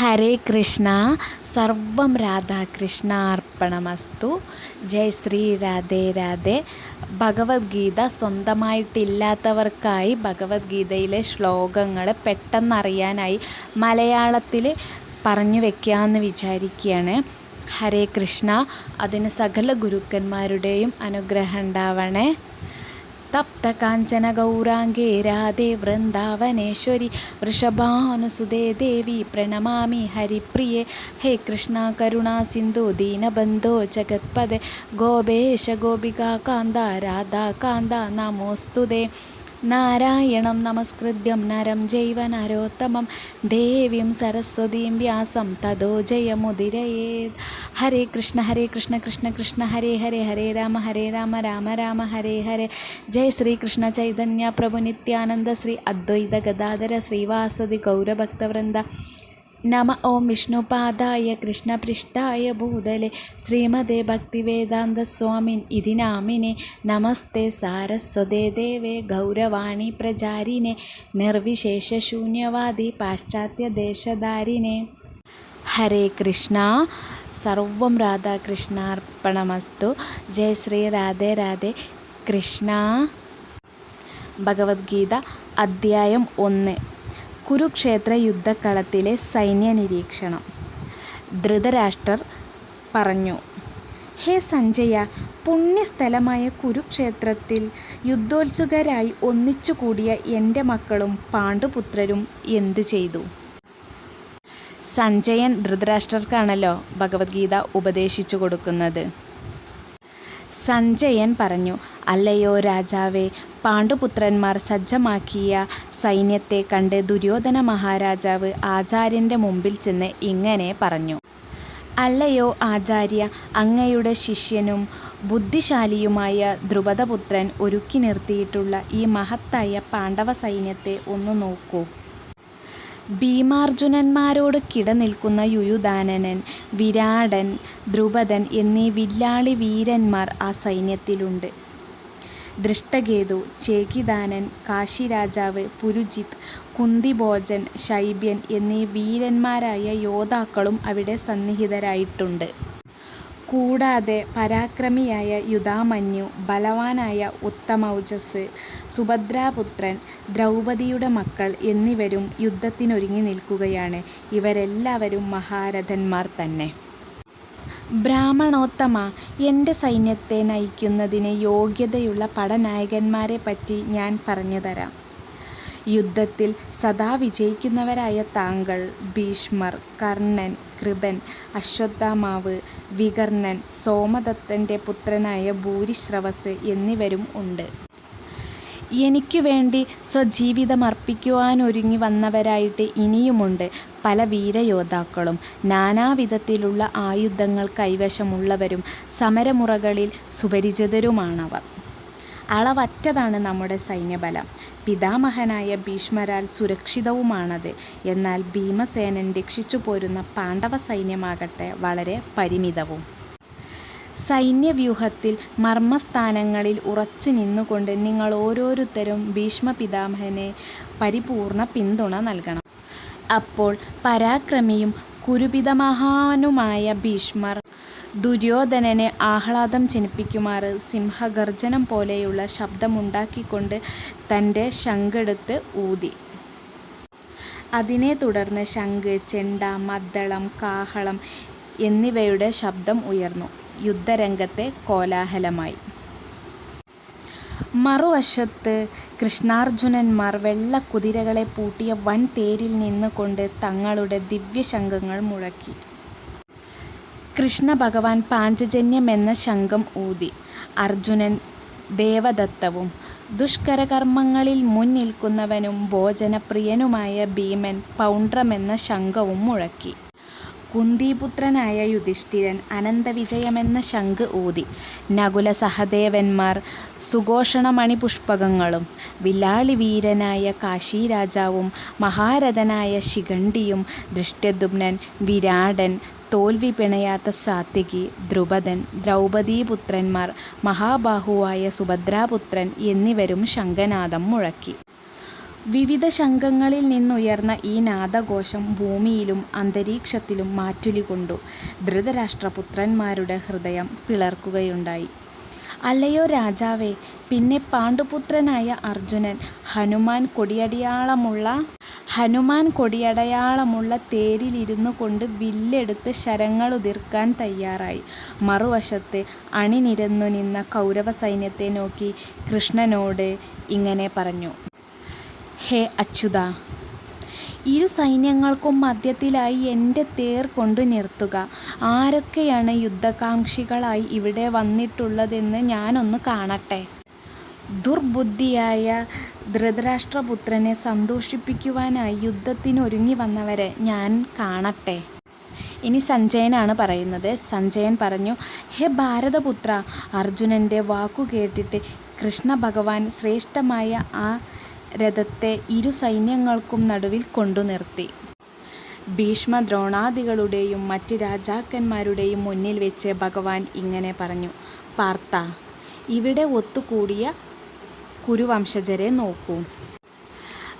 ഹരേ കൃഷ്ണ സർവം രാധാകൃഷ്ണ അർപ്പണമസ്തു. ജയ് ശ്രീ രാധേ രാധേ. ഭഗവത്ഗീത സ്വന്തമായിട്ടില്ലാത്തവർക്കായി ഭഗവത്ഗീതയിലെ ശ്ലോകങ്ങൾ പെട്ടെന്നറിയാനായി മലയാളത്തിൽ പറഞ്ഞു വെക്കാമെന്ന് വിചാരിക്കുകയാണ് ഹരേ കൃഷ്ണ അതിന് സകല ഗുരുക്കന്മാരുടെയും അനുഗ്രഹം ഉണ്ടാവണേ. തപ്തകാഞ്ചന ഗൗരാംഗേ രാധേ വൃന്ദാവനേശ്വരി വൃഷഭാനുസുതേ ദേവി പ്രണമാമി ഹരിപ്രിയേ. ഹേ കൃഷ്ണ കരുണാ സിന്ധു ദീനബന്ധോ ജഗത്പദേ ഗോപേശ ഗോപികാന്ത രാധാകാന്ത നമോസ്തുതേ. നാരായണം നമസ്കൃത്യം നരം ജൈവ നരോത്തമം. ദേവീം സരസ്വതീം വ്യാസം തതോ ജയമുദിരയേത് ഹരേ കൃഷ്ണ ഹരേ കൃഷ്ണ കൃഷ്ണ കൃഷ്ണ ഹരേ ഹരേ ഹരേ രാമ ഹരേ രാമ രാമ രാമ ഹരേ ഹരേ. ജയ ശ്രീ കൃഷ്ണ ചൈതന്യ പ്രഭു നിത്യാനന്ദ ശ്രീ അദ്വൈത ഗദാധര ശ്രീവാസതി ഗൗരഭക്തവൃന്ദ. നമ ഓം വിഷ്ണുപാദായ കൃഷ്ണപൃഷ്ഠായ ഭൂതലെ ശ്രീമതേ ഭക്തിവേദാന്ത സ്വാമിൻ ഇതി നാമിനെ നമസ്തേ സാരസ്വതേ ദേവേ ഗൗരവാണി പ്രചാരിനെ നിർവിശേഷശൂന്യവാദി പാശ്ചാത്യദേശധാരിനെ ഹരേ കൃഷ്ണ സർവം രാധാകൃഷ്ണാർപ്പണമസ്തു ജയ ശ്രീ രാധേ രാധേ കൃഷ്ണ ഭഗവത്ഗീത അദ്ധ്യായം ഒന്ന്। കുരുക്ഷേത്ര യുദ്ധക്കളത്തിലെ സൈന്യ നിരീക്ഷണം ധൃതരാഷ്ട്രർ പറഞ്ഞു ഹേ സഞ്ജയ പുണ്യസ്ഥലമായ കുരുക്ഷേത്രത്തിൽ യുദ്ധോത്സുകരായി ഒന്നിച്ചുകൂടിയ എന്റെ മക്കളും പാണ്ഡുപുത്രരും എന്തു ചെയ്തു? സഞ്ജയൻ ധൃതരാഷ്ട്രർക്കാണല്ലോ ഭഗവത്ഗീത ഉപദേശിച്ചു കൊടുക്കുന്നത്. സഞ്ജയൻ പറഞ്ഞു അല്ലയോ രാജാവേ പാണ്ഡുപുത്രന്മാർ സജ്ജമാക്കിയ സൈന്യത്തെ കണ്ട് ദുര്യോധന മഹാരാജാവ് ആചാര്യന്റെ മുമ്പിൽ ചെന്ന് ഇങ്ങനെ പറഞ്ഞു അല്ലയോ ആചാര്യ അങ്ങയുടെ ശിഷ്യനും ബുദ്ധിശാലിയുമായ ദ്രുപദപുത്രൻ ഒരുക്കി നിർത്തിയിട്ടുള്ള ഈ മഹത്തായ പാണ്ഡവ സൈന്യത്തെ ഒന്ന് നോക്കൂ. ഭീമാർജുനന്മാരോട് കിടനിൽക്കുന്ന യുയുധാനനൻ വിരാടൻ ദ്രുപദൻ എന്നീ വില്ലാളി വീരന്മാർ ആ സൈന്യത്തിലുണ്ട്. ദൃഷ്ടകേതു ചേകിദാനൻ കാശിരാജാവ് പുരുജിത് കുന്തിഭോജൻ ശൈബ്യൻ എന്നീ വീരന്മാരായ യോദ്ധാക്കളും അവിടെ സന്നിഹിതരായിട്ടുണ്ട്. കൂടാതെ പരാക്രമിയായ യുധാമന്യു ബലവാനായ ഉത്തമൗജസ് സുഭദ്രാപുത്രൻ ദ്രൗപദിയുടെ മക്കൾ എന്നിവരും യുദ്ധത്തിനൊരുങ്ങി നിൽക്കുകയാണ് ഇവരെല്ലാവരും മഹാരഥന്മാർ തന്നെ ബ്രാഹ്മണോത്തമ എന്റെ സൈന്യത്തെ നയിക്കുന്നതിന് യോഗ്യതയുള്ള പടനായകന്മാരെ പറ്റി ഞാൻ പറഞ്ഞുതരാം. യുദ്ധത്തിൽ സദാ വിജയിക്കുന്നവരായ താങ്കൾ ഭീഷ്മർ കർണൻ കൃപൻ അശ്വത്ഥാമാവ് വികർണൻ സോമദത്തന്റെ പുത്രനായ ഭൂരിശ്രവസ് എന്നിവരും ഉണ്ട്. എനിക്ക് വേണ്ടി സ്വജീവിതം സ്വജീവിതമർപ്പിക്കുവാനൊരുങ്ങി വന്നവരായിട്ട് ഇനിയുമുണ്ട് പല വീരയോദ്ധാക്കളും. നാനാവിധത്തിലുള്ള ആയുധങ്ങൾ കൈവശമുള്ളവരും സമരമുറകളിൽ സുപരിചിതരുമാണവർ. അളവറ്റതാണ് നമ്മുടെ സൈന്യബലം. പിതാമഹനായ ഭീഷ്മരാൽ സുരക്ഷിതവുമാണത്. എന്നാൽ ഭീമസേനൻ രക്ഷിച്ചു പോരുന്ന പാണ്ഡവ സൈന്യമാകട്ടെ വളരെ പരിമിതവും. സൈന്യവ്യൂഹത്തിൽ മർമ്മസ്ഥാനങ്ങളിൽ ഉറച്ചു നിന്നുകൊണ്ട് നിങ്ങൾ ഓരോരുത്തരും ഭീഷ്മ പിതാമഹനെ പരിപൂർണ പിന്തുണ നൽകണം. അപ്പോൾ പരാക്രമിയും കുരുപിതമഹാനുമായ ഭീഷ്മർ ദുര്യോധനനെ ആഹ്ലാദം ജനിപ്പിക്കുമാറ് സിംഹഗർജനം പോലെയുള്ള ശബ്ദമുണ്ടാക്കിക്കൊണ്ട് തന്റെ ശംഖെടുത്ത് ഊതി. അതിനെ തുടർന്ന് ശംഖ് ചെണ്ട മദ്ദളം കാഹളം എന്നിവയുടെ ശബ്ദം ഉയർന്നു. യുദ്ധരംഗത്തെ കോലാഹലമായി. മറുവശത്ത് കൃഷ്ണാർജുനന്മാർ വെള്ളക്കുതിരകളെ പൂട്ടിയ വൻ തേരിൽ നിന്നുകൊണ്ട് തങ്ങളുടെ ദിവ്യശംഖങ്ങൾ മുഴക്കി. കൃഷ്ണഭഗവാൻ പാഞ്ചജന്യമെന്ന ശംഖം ഊതി. അർജുനൻ ദേവദത്തവും ദുഷ്കരകർമ്മങ്ങളിൽ മുൻ നിൽക്കുന്നവനും ഭോജനപ്രിയനുമായ ഭീമൻ പൗണ്ട്രമെന്ന ശംഖവും മുഴക്കി. കുന്തിപുത്രനായ യുധിഷ്ഠിരൻ അനന്തവിജയമെന്ന ശംഖ് ഊതി. നകുല സഹദേവന്മാർ സുഘോഷണമണി പുഷ്പകങ്ങളും വില്ലാളി വീരനായ കാശീരാജാവും മഹാരഥനായ ശിഖണ്ഡിയും ദൃഷ്ടദുമ്നൻ വിരാടൻ തോൽവി പിണയാത്ത സാത്വികി ദ്രുപദൻ ദ്രൗപദീപുത്രന്മാർ മഹാബാഹുവായ സുഭദ്രാപുത്രൻ എന്നിവരും ശങ്കനാദം മുഴക്കി വിവിധ ശംഖങ്ങളിൽ നിന്നുയർന്ന ഈ നാദഘോഷം ഭൂമിയിലും അന്തരീക്ഷത്തിലും മാറ്റുലി കൊണ്ടു ധൃതരാഷ്ട്രപുത്രന്മാരുടെ ഹൃദയം പിളർക്കുകയുണ്ടായി. "അല്ലയോ രാജാവേ, പിന്നെ പാണ്ഡുപുത്രനായ അർജുനൻ ഹനുമാൻ കൊടിയടയാളമുള്ള തേരിലിരുന്നുകൊണ്ട് വില്ലെടുത്ത് ശരങ്ങളുതിർക്കാൻ തയ്യാറായി. " മറുവശത്ത് അണിനിരന്നു നിന്ന കൗരവസൈന്യത്തെ നോക്കി കൃഷ്ണനോട് ഇങ്ങനെ പറഞ്ഞു. "ഹേ അച്യുത ഇരു സൈന്യങ്ങൾക്കും മധ്യത്തിലായി എന്റെ തേർ കൊണ്ടു നിർത്തുക. ആരൊക്കെയാണ് യുദ്ധകാംക്ഷികളായി ഇവിടെ വന്നിട്ടുള്ളതെന്ന് ഞാനൊന്ന് കാണട്ടെ. ദുർബുദ്ധിയായ ധൃതരാഷ്ട്രപുത്രനെ സന്തോഷിപ്പിക്കുവാനായി യുദ്ധത്തിനൊരുങ്ങി വന്നവരെ ഞാൻ കാണട്ടെ. " ഇനി സഞ്ജയനാണ് പറയുന്നത്. സഞ്ജയൻ പറഞ്ഞു "ഹേ ഭാരതപുത്രാ, അർജുനന്റെ വാക്കുകേട്ടിട്ട് കൃഷ്ണഭഗവാൻ ശ്രേഷ്ഠമായ ആ രഥത്തെ ഇരു സൈന്യങ്ങൾക്കും നടുവിൽ കൊണ്ടുനിർത്തി. ഭീഷ്മ-ദ്രോണാദികളുടെയും മറ്റ് രാജാക്കന്മാരുടെയും മുന്നിൽ വെച്ച് ഭഗവാൻ ഇങ്ങനെ പറഞ്ഞു പാർത്ത ഇവിടെ ഒത്തുകൂടിയ കുരുവംശജരെ നോക്കൂ.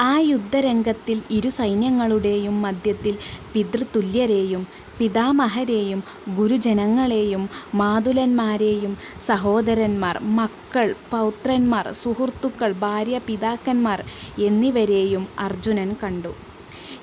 ആ യുദ്ധരംഗത്തിൽ ഇരു സൈന്യങ്ങളുടെയും മധ്യത്തിൽ പിതൃതുല്യരെയും പിതാമഹരെയും ഗുരുജനങ്ങളെയും മാതുലന്മാരെയും സഹോദരന്മാർ, മക്കൾ, പൗത്രന്മാർ, സുഹൃത്തുക്കൾ, ഭാര്യ പിതാക്കന്മാർ എന്നിവരെയും അർജുനൻ കണ്ടു.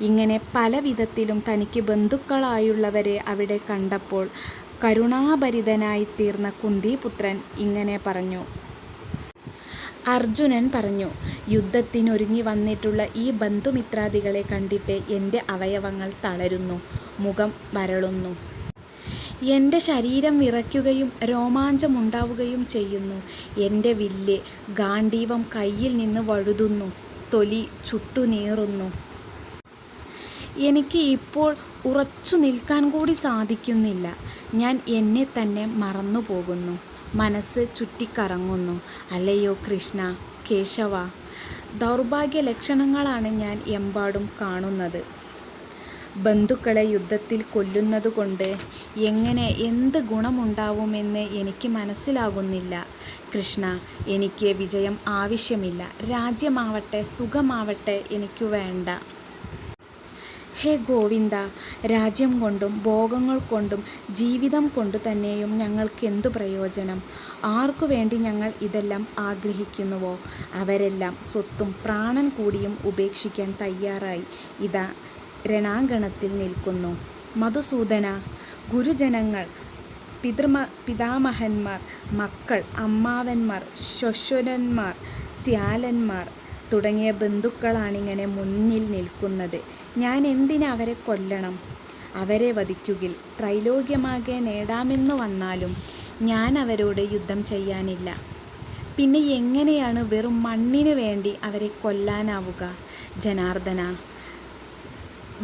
ഇങ്ങനെ പല വിധത്തിലും തനിക്ക് ബന്ധുക്കളായുള്ളവരെ അവിടെ കണ്ടപ്പോൾ കരുണാഭരിതനായി തീർന്ന കുന്തിപുത്രൻ ഇങ്ങനെ പറഞ്ഞു. അർജുനൻ പറഞ്ഞു യുദ്ധത്തിനൊരുങ്ങി വന്നിട്ടുള്ള ഈ ബന്ധുമിത്രാദികളെ കണ്ടിട്ട് എന്റെ അവയവങ്ങൾ തളരുന്നു. മുഖം വരളുന്നു. എന്റെ ശരീരം വിറയ്ക്കുകയും രോമാഞ്ചമുണ്ടാവുകയും ചെയ്യുന്നു. എന്റെ വില്ല്, ഗാണ്ഡീവം കയ്യിൽ നിന്ന് വഴുതുന്നു. തൊലി ചുട്ടുനീറുന്നു. എനിക്ക് ഇപ്പോൾ ഉറച്ചു നിൽക്കാൻ കൂടി സാധിക്കുന്നില്ല. ഞാൻ എന്നെ തന്നെ മറന്നു മറന്നുപോകുന്നു. മനസ്സ് ചുറ്റിക്കറങ്ങുന്നു. അല്ലയോ കൃഷ്ണ കേശവ ദൗർഭാഗ്യ ലക്ഷണങ്ങളാണ് ഞാൻ എമ്പാടും കാണുന്നത്. ബന്ധുക്കളെ യുദ്ധത്തിൽ കൊല്ലുന്നതുകൊണ്ട് എങ്ങനെ എന്ത് ഗുണമുണ്ടാവുമെന്ന് എനിക്ക് മനസ്സിലാകുന്നില്ല. കൃഷ്ണ എനിക്ക് വിജയം ആവശ്യമില്ല. രാജ്യമാവട്ടെ സുഖമാവട്ടെ എനിക്കു വേണ്ട. ഹേ ഗോവിന്ദ രാജ്യം കൊണ്ടും ഭോഗങ്ങൾ കൊണ്ടും ജീവിതം കൊണ്ടു തന്നെയും ഞങ്ങൾക്ക് എന്തു പ്രയോജനം? ആർക്കു വേണ്ടി ഞങ്ങൾ ഇതെല്ലാം ആഗ്രഹിക്കുന്നുവോ അവരെല്ലാം സ്വത്തും പ്രാണൻ കൂടിയും ഉപേക്ഷിക്കാൻ തയ്യാറായി ഇതാ രണാങ്കണത്തിൽ നിൽക്കുന്നു. മധുസൂദന ഗുരുജനങ്ങൾ, പിതൃമ പിതാമഹന്മാർ, മക്കൾ, അമ്മാവന്മാർ, ശ്വശുരന്മാർ, ശ്യാലന്മാർ തുടങ്ങിയ ബന്ധുക്കളാണിങ്ങനെ മുന്നിൽ നിൽക്കുന്നത്. ഞാനെന്തിന് അവരെ കൊല്ലണം? അവരെ വധിക്കുകിൽ ത്രൈലോക്യമാകെ നേടാമെന്നു വന്നാലും ഞാൻ അവരോട് യുദ്ധം ചെയ്യാനില്ല. പിന്നെ എങ്ങനെയാണ് വെറും മണ്ണിനു വേണ്ടി അവരെ കൊല്ലാനാവുക? ജനാർദ്ദന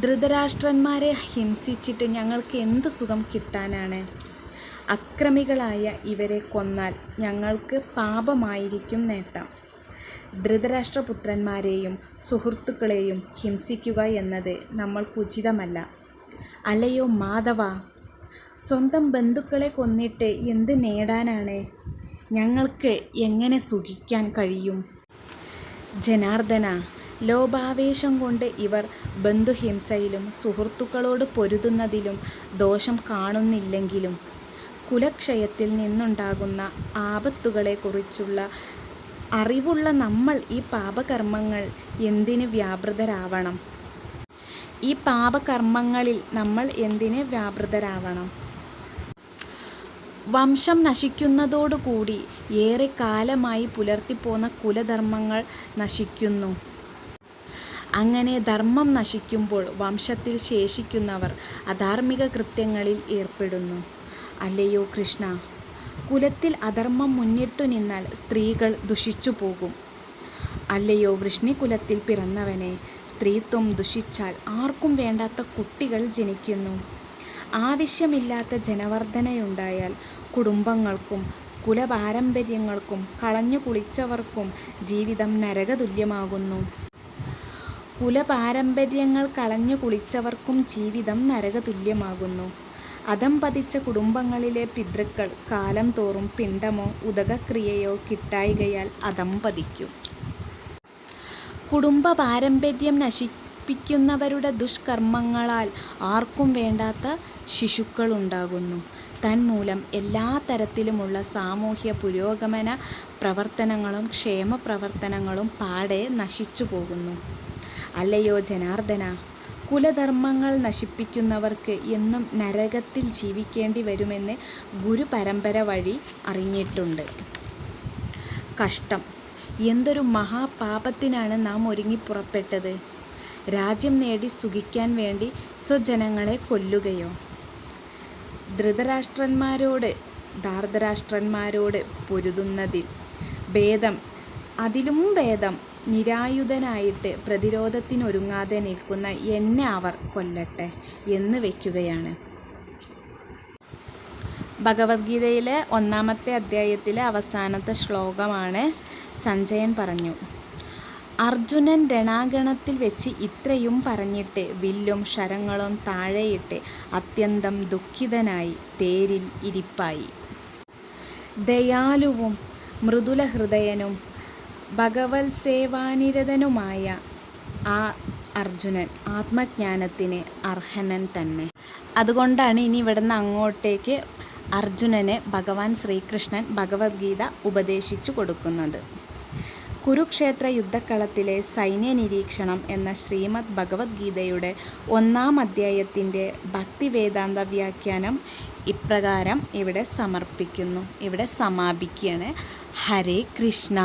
ധൃതരാഷ്ട്രന്മാരെ ഹിംസിച്ചിട്ട് ഞങ്ങൾക്ക് എന്ത് സുഖം കിട്ടാനാണ്? അക്രമികളായ ഇവരെ കൊന്നാൽ ഞങ്ങൾക്ക് പാപമായിരിക്കും നേട്ടം. ധൃതരാഷ്ട്രപുത്രന്മാരെയും സുഹൃത്തുക്കളെയും ഹിംസിക്കുക എന്നത് നമ്മൾക്കുചിതമല്ല. അല്ലയോ മാധവ സ്വന്തം ബന്ധുക്കളെ കൊന്നിട്ട് എന്ത് നേടാനാണ് ഞങ്ങൾക്ക് എങ്ങനെ സുഖിക്കാൻ കഴിയും? ജനാർദ്ദനാ, ലോഭാവേശം കൊണ്ട് ഇവർ ബന്ധുഹിംസയിലും സുഹൃത്തുക്കളോട് പൊരുതുന്നതിലും ദോഷം കാണുന്നില്ലെങ്കിലും കുലക്ഷയത്തിൽ നിന്നുണ്ടാകുന്ന ആപത്തുകളെക്കുറിച്ചുള്ള അറിവുള്ള നമ്മൾ ഈ പാപകർമ്മങ്ങൾ എന്തിന് വ്യാപൃതരാവണം? ഈ പാപകർമ്മങ്ങളിൽ നമ്മൾ എന്തിന് വ്യാപൃതരാവണം? വംശം നശിക്കുന്നതോടുകൂടി ഏറെ കാലമായി പുലർത്തിപ്പോന്ന കുലധർമ്മങ്ങൾ നശിക്കുന്നു. അങ്ങനെ ധർമ്മം നശിക്കുമ്പോൾ വംശത്തിൽ ശേഷിക്കുന്നവർ അധാർമിക കൃത്യങ്ങളിൽ ഏർപ്പെടുന്നു. അല്ലയോ കൃഷ്ണാ, കുലത്തിൽ അധർമ്മം മുന്നിട്ടു നിന്നാൽ സ്ത്രീകൾ ദുഷിച്ചു പോകും അല്ലയോ വൃഷ്ണികുലത്തിൽ പിറന്നവനെ സ്ത്രീത്വം ദുഷിച്ചാൽ ആർക്കും വേണ്ടാത്ത കുട്ടികൾ ജനിക്കുന്നു. ആവശ്യമില്ലാത്ത ജനവർദ്ധനയുണ്ടായാൽ കുടുംബങ്ങൾക്കും കുലപാരമ്പര്യങ്ങൾക്കും കളഞ്ഞു കുളിച്ചവർക്കും ജീവിതം നരകതുല്യമാകുന്നു. കുലപാരമ്പര്യങ്ങൾ കളഞ്ഞു കുളിച്ചവർക്കും ജീവിതം നരകതുല്യമാകുന്നു. അധഃപതിച്ച കുടുംബങ്ങളിലെ പിതൃക്കൾ കാലം തോറും പിണ്ഡമോ ഉദകക്രിയയോ കിട്ടായികയാൽ അധം പതിക്കും കുടുംബ പാരമ്പര്യം നശിപ്പിക്കുന്നവരുടെ ദുഷ്കർമ്മങ്ങളാൽ ആർക്കും വേണ്ടാത്ത ശിശുക്കളുണ്ടാകുന്നു. തന്മൂലം എല്ലാ തരത്തിലുമുള്ള സാമൂഹ്യ പുരോഗമന പ്രവർത്തനങ്ങളും ക്ഷേമപ്രവർത്തനങ്ങളും പാടെ നശിച്ചു പോകുന്നു അല്ലയോ ജനാർദ്ദനാ, കുലധർമ്മങ്ങൾ നശിപ്പിക്കുന്നവർക്ക് എന്നും നരകത്തിൽ ജീവിക്കേണ്ടി വരുമെന്ന് ഗുരുപരമ്പര വഴി അറിഞ്ഞിട്ടുണ്ട്. കഷ്ടം! എന്തൊരു മഹാപാപത്തിനാണ് നാം ഒരുങ്ങി പുറപ്പെട്ടത് രാജ്യം നേടി സുഖിക്കാൻ വേണ്ടി സ്വജനങ്ങളെ കൊല്ലുകയോ? ധൃതരാഷ്ട്രന്മാരോട് ധാർതരാഷ്ട്രന്മാരോട് പൊരുതുന്നതിൽ ഭേദം അതിലും ഭേദം നിരായുധനായിട്ട് പ്രതിരോധത്തിനൊരുങ്ങാതെ നിൽക്കുന്ന എന്നെ അവർ കൊല്ലട്ടെ എന്ന് വയ്ക്കുകയാണ്. ഭഗവത്ഗീതയിലെ ഒന്നാമത്തെ അധ്യായത്തിലെ അവസാനത്തെ ശ്ലോകമാണ്. സഞ്ജയൻ പറഞ്ഞു. അർജുനൻ രണാഗണത്തിൽ വെച്ച് ഇത്രയും പറഞ്ഞിട്ട് വില്ലും ശരങ്ങളും താഴെയിട്ട് അത്യന്തം ദുഃഖിതനായി തേരിൽ ഇരിപ്പായി. ദയാലുവും മൃദുലഹൃദയനും ഭഗവത്സേവാനിരതനുമായ ആ അർജുനൻ ആത്മജ്ഞാനത്തിന് അർഹനൻ തന്നെ. അതുകൊണ്ടാണ് ഇനി ഇവിടുന്ന് അങ്ങോട്ടേക്ക് അർജുനനെ ഭഗവാൻ ശ്രീകൃഷ്ണൻ ഭഗവത്ഗീത ഉപദേശിച്ചു കൊടുക്കുന്നത്. കുരുക്ഷേത്ര യുദ്ധക്കളത്തിലെ സൈന്യ നിരീക്ഷണം എന്ന ശ്രീമദ് ഭഗവത്ഗീതയുടെ ഒന്നാം അധ്യായത്തിന്റെ ഭക്തിവേദാന്ത വ്യാഖ്യാനം ഇപ്രകാരം ഇവിടെ സമർപ്പിക്കുന്നു. ഇവിടെ സമാപിക്കുകയാണ്. ഹരേ കൃഷ്ണ